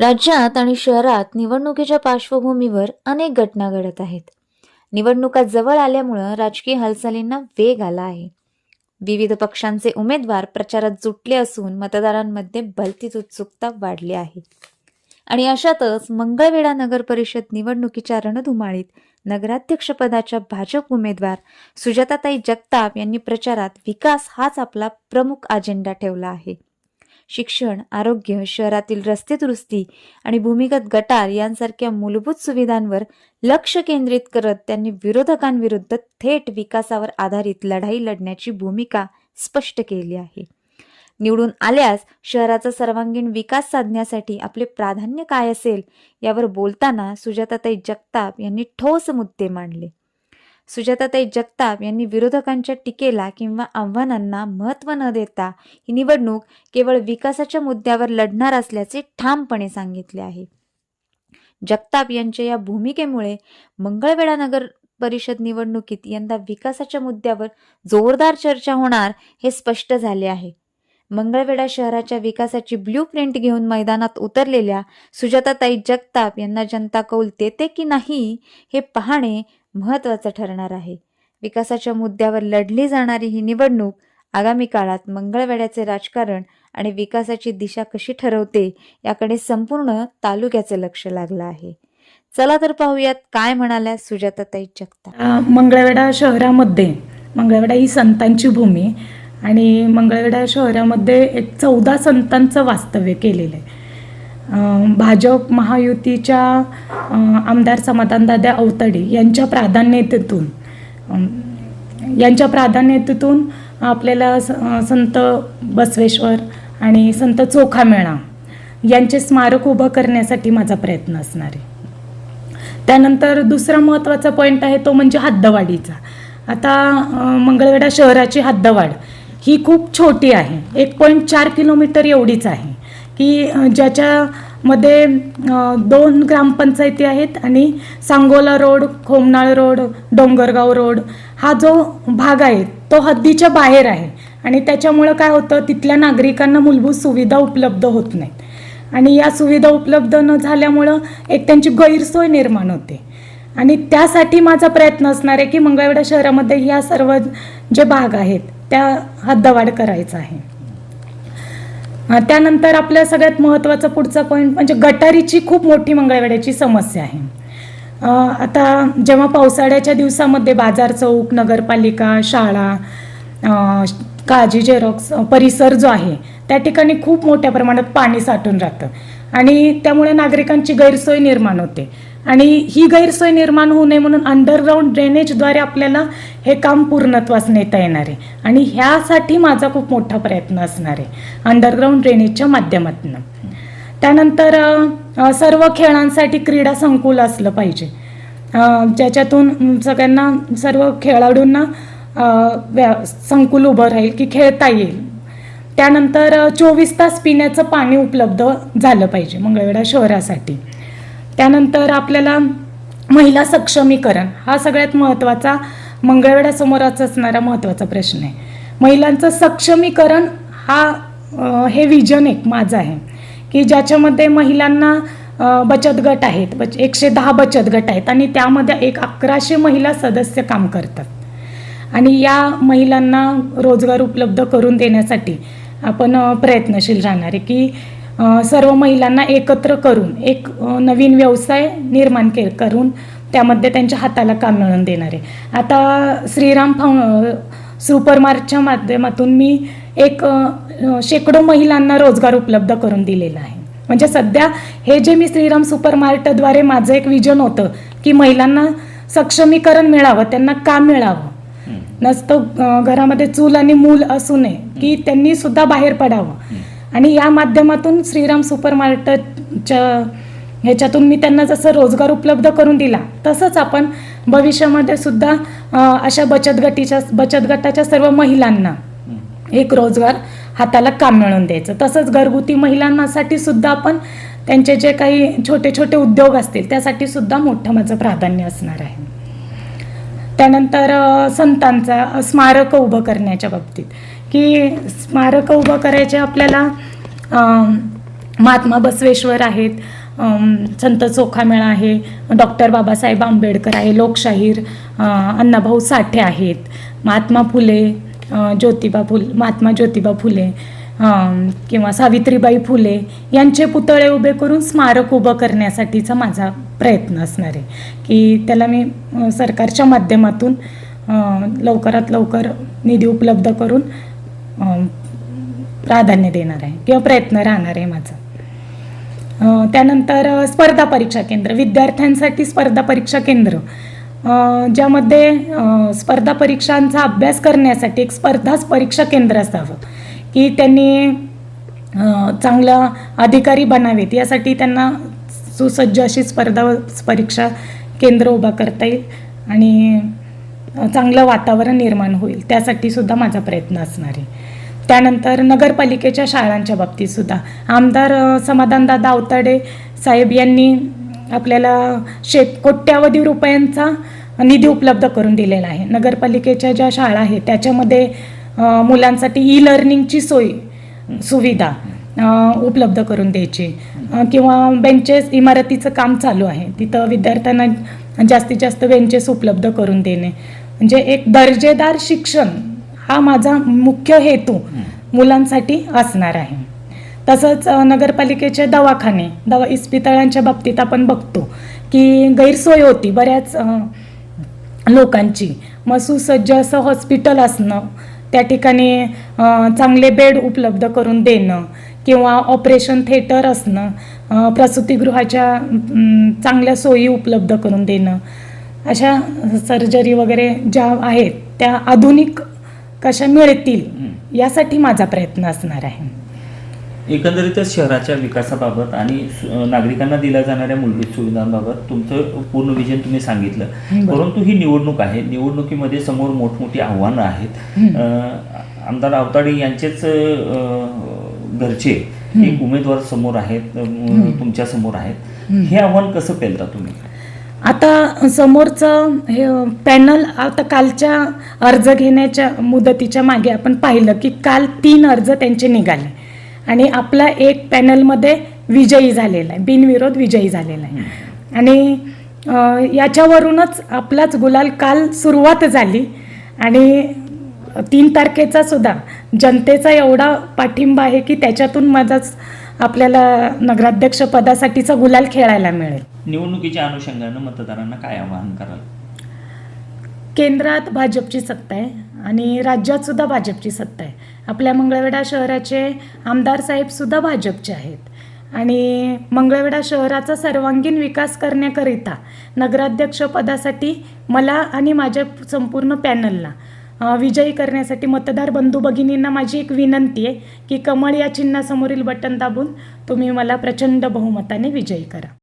राज्यात आणि शहरात निवडणुकीच्या पार्श्वभूमीवर अनेक घटना घडत आहेत. निवडणुका जवळ आल्यामुळं राजकीय हालचालींना वेग आला आहे. विविध पक्षांचे उमेदवार प्रचारात जुटले असून मतदारांमध्ये भलतीच उत्सुकता वाढली आहे. आणि अशातच मंगळवेढा नगर परिषद निवडणुकीच्या रणधुमाळीत नगराध्यक्षपदाच्या भाजप उमेदवार सुजाताताई जगताप यांनी प्रचारात विकास हाच आपला प्रमुख अजेंडा ठेवला आहे. शिक्षण आरोग्य शहरातील रस्ते दुरुस्ती आणि भूमिगत गटार यांसारख्या मूलभूत सुविधांवर लक्ष केंद्रित करत त्यांनी विरोधकांविरुद्ध थेट विकासावर आधारित लढाई लढण्याची भूमिका स्पष्ट केली आहे. निवडून आल्यास शहराचा सर्वांगीण विकास साधण्यासाठी आपले प्राधान्य काय असेल यावर बोलताना सुजाताताई जगताप यांनी ठोस मुद्दे मांडले. सुजाताताई जगताप यांनी विरोधकांच्या टीकेला किंवा आव्हानांना महत्त्व न देता ही निवडणूक केवळ विकासाच्या मुद्द्यावर लढणार असल्याचे ठामपणे सांगितले आहे. जगताप यांच्या या भूमिकेमुळे मंगळवेढा नगर परिषद निवडणुकीत यंदा विकासाच्या मुद्द्यावर जोरदार चर्चा होणार हे स्पष्ट झाले आहे. मंगळवेढा शहराच्या विकासाची ब्ल्यू प्रिंट घेऊन मैदानात उतरलेल्या सुजाताताई जगताप यांना जनता कौल देते की नाही हे पाहणे महत्त्वाचं ठरणार आहे. विकासाच्या मुद्द्यावर लढली जाणारी ही निवडणूक आगामी काळात मंगळवेड्याचे राजकारण आणि विकासाची दिशा कशी ठरवते याकडे संपूर्ण तालुक्याचे लक्ष लागलं आहे. चला तर पाहूयात काय म्हणाल्या सुजाताताई जगता अ, मंगळवेढा शहरामध्ये मंगळवेढा ही संतांची भूमी आणि मंगळवेढा शहरामध्ये एक चौदा संतांचं वास्तव्य केलेलं आहे. भाजप महायुतीच्या आमदार समाधानदादा अवतडे यांच्या प्राधान्यतेतून यांच्या प्राधान्यतेतून आपल्याला स- संत बसवेश्वर आणि संत चोखामेळा यांचे स्मारक उभं करण्यासाठी माझा प्रयत्न असणार आहे. त्यानंतर दुसरा महत्त्वाचा पॉईंट आहे तो म्हणजे हद्दवाढीचा. आता मंगळवेढा शहराची हद्दवाढ ही खूप छोटी आहे. एक पॉईंट चार किलोमीटर एवढीच आहे. की ज्याच्यामध्ये दोन ग्रामपंचायती आहेत आणि Sangola road Khomnal road Dongargaon road हा जो भाग आहे तो हद्दीच्या बाहेर आहे. आणि त्याच्यामुळं काय होतं तिथल्या नागरिकांना मूलभूत सुविधा उपलब्ध होत नाहीत. आणि या सुविधा उपलब्ध न झाल्यामुळं एक त्यांची गैरसोय निर्माण होते. आणि त्यासाठी माझा प्रयत्न असणार आहे की मंगळवेढा शहरामध्ये या सर्व जे भाग आहेत त्या हद्दवाढ करायचा आहे. त्यानंतर आपल्या सगळ्यात महत्त्वाचा पुढचा पॉईंट म्हणजे गटारीची खूप मोठी मंगळवेड्याची समस्या आहे. आता जेव्हा पावसाळ्याच्या दिवसामध्ये बाजार चौक नगरपालिका शाळा काळजी झेरॉक्स परिसर जो आहे त्या ठिकाणी खूप मोठ्या प्रमाणात पाणी साठून राहतं. आणि त्यामुळे नागरिकांची गैरसोय निर्माण होते. आणि ही गैरसोय निर्माण होऊ नये म्हणून अंडरग्राऊंड ड्रेनेजद्वारे आपल्याला हे काम पूर्णत्वास नेता येणार. आहे आणि ह्यासाठी माझा खूप मोठा प्रयत्न असणार आहे अंडरग्राऊंड ड्रेनेजच्या माध्यमातून. त्यानंतर सर्व खेळांसाठी क्रीडा संकुल असलं पाहिजे. ज्याच्यातून सगळ्यांना सर्व खेळाडूंना व्या- संकुल उभं राहील की खेळता येईल. त्यानंतर चोवीस तास पिण्याचं पाणी उपलब्ध झालं पाहिजे मंगळवेढा शहरासाठी. त्यानंतर आपल्याला महिला सक्षमीकरण हा सगळ्यात महत्त्वाचा मंगळवेढ्यासमोरच असणारा महत्त्वाचा प्रश्न आहे. महिलांचं सक्षमीकरण हा हे विजन एक माझं आहे. की ज्याच्यामध्ये महिलांना बचत गट आहेत बच एकशे दहा बचत गट आहेत आणि त्यामध्ये एक अकराशे महिला सदस्य काम करतात. आणि या महिलांना रोजगार उपलब्ध करून देण्यासाठी आपण प्रयत्नशील राहणार आहे की सर्व महिलांना एकत्र करून एक नवीन व्यवसाय निर्माण के करून त्यामध्ये त्यांच्या हाताला काम मिळवून देणार आहे. आता श्रीराम फाउ सुपर मार्टच्या माध्यमातून मी एक शेकडो महिलांना रोजगार उपलब्ध करून दिलेला आहे. म्हणजे सध्या हे जे मी श्रीराम सुपर मार्टद्वारे माझं एक विजन होतं की महिलांना सक्षमीकरण मिळावं त्यांना काम मिळावं. नसतं घरामध्ये चूल आणि मूल असू नये की त्यांनी सुद्धा बाहेर पडावं. आणि या माध्यमातून श्रीराम सुपर मार्केटच्या ह्याच्यातून मी त्यांना जसं रोजगार उपलब्ध करून दिला तसंच आपण भविष्यामध्ये सुद्धा अशा बचत गटीच्या बचत गटाच्या सर्व महिलांना एक रोजगार हाताला काम मिळवून द्यायचं. तसंच घरगुती महिलांसाठी सुद्धा आपण त्यांचे जे काही छोटे छोटे उद्योग असतील त्यासाठी सुद्धा मोठं माझं प्राधान्य असणार आहे. त्यानंतर संतांचा स्मारक स्मारकं उभं करण्याच्या बाबतीत. की स्मारकं उभं करायचे आपल्याला महात्मा बसवेश्वर आहेत संत चोखामेळा आहे डॉक्टर बाबासाहेब आंबेडकर आहे लोकशाहीर अण्णाभाऊ साठे आहेत महात्मा फुले ज्योतिबा फुल महात्मा ज्योतिबा फुले किंवा सावित्रीबाई फुले यांचे पुतळे उभे करून स्मारक उभं करण्यासाठीचा माझा प्रयत्न असणार आहे. की त्याला मी सरकारच्या माध्यमातून लवकरात लवकर निधी उपलब्ध करून प्राधान्य देणार आहे किंवा प्रयत्न राहणार आहे माझा. त्यानंतर स्पर्धा परीक्षा केंद्र विद्यार्थ्यांसाठी स्पर्धा परीक्षा केंद्र. ज्यामध्ये स्पर्धा परीक्षांचा अभ्यास करण्यासाठी एक स्पर्धाच परीक्षा केंद्र असावं. की त्यांनी चांगला अधिकारी बनावेत. यासाठी त्यांना सुसज्ज अशी स्पर्धा परीक्षा केंद्र उभा करता येईल आणि चांगलं वातावरण निर्माण होईल. त्यासाठी सुद्धा माझा प्रयत्न असणार आहे. त्यानंतर नगरपालिकेच्या शाळांच्या बाबतीतसुद्धा आमदार समाधानदादा आवताडे साहेब यांनी आपल्याला शेत कोट्यावधी रुपयांचा निधी उपलब्ध करून दिलेला आहे. नगरपालिकेच्या ज्या शाळा आहेत त्याच्यामध्ये मुलांसाठी ई लर्निंगची सोय सुविधा उपलब्ध करून द्यायची. किंवा बेंचेस इमारतीचं काम चालू आहे. तिथं विद्यार्थ्यांना जास्तीत जास्त बेंचेस उपलब्ध करून देणे. म्हणजे एक दर्जेदार शिक्षण हा माझा मुख्य हेतू मुलांसाठी असणार आहे. तसंच नगरपालिकेचे दवाखाने दवा इस्पितळांच्या बाबतीत आपण बघतो की गैरसोय होती बऱ्याच लोकांची. मग सुसज्ज असं हॉस्पिटल असणं त्या ठिकाणी चांगले बेड उपलब्ध करून देणं किंवा ऑपरेशन थिएटर असणं प्रसूतिगृहाच्या चांगल्या सोयी उपलब्ध करून देणं. अशा सर्जरी वगैरे ज्या आहेत त्या आधुनिक कशा मिळतील यासाठी माझा प्रयत्न असणार आहे. एकंदरीतच शहराच्या विकासाबाबत आणि नागरिकांना दिल्या जाणाऱ्या मूलभूत सुविधांबाबत तुमचं पूर्ण विजन तुम्ही सांगितलं. परंतु ही निवडणूक आहे. निवडणुकीमध्ये समोर मोठमोठी आव्हानं आहेत. आमदार आवताडे यांचेच घरचे एक उमेदवार समोर आहेत तुमच्यासमोर आहेत. हे आव्हान कसं पेलता तुम्ही? आता समोरचं हे पॅनल आता कालच्या अर्ज घेण्याच्या मुदतीच्या मागे आपण पाहिलं की काल तीन अर्ज त्यांचे निघाले. आणि आपला एक पॅनलमध्ये विजयी झालेला आहे. बिनविरोध विजयी झालेला आहे. आणि याच्यावरूनच आपलाच गुलाल काल सुरुवात झाली. आणि तीन तारखेचा सुद्धा जनतेचा एवढा पाठिंबा आहे की त्याच्यातून माझाच आपल्याला नगराध्यक्ष पदासाठीचा गुलाल खेळायला मिळेल. निवडणुकीच्या अनुषंगानं मतदारांना काय आवाहन कराल? केंद्रात भाजपची सत्ता आहे. आणि राज्यातसुद्धा भाजपची सत्ता आहे. आपल्या मंगळवेढा शहराचे आमदार साहेबसुद्धा भाजपचे आहेत. आणि मंगळवेढा शहराचा सर्वांगीण विकास करण्याकरिता नगराध्यक्ष पदासाठी मला आणि माझ्या संपूर्ण पॅनलला विजयी करण्यासाठी मतदार बंधू भगिनींना माझी एक विनंती आहे की कमळ या चिन्हासमोरील बटन दाबून तुम्ही मला प्रचंड बहुमताने विजयी करा.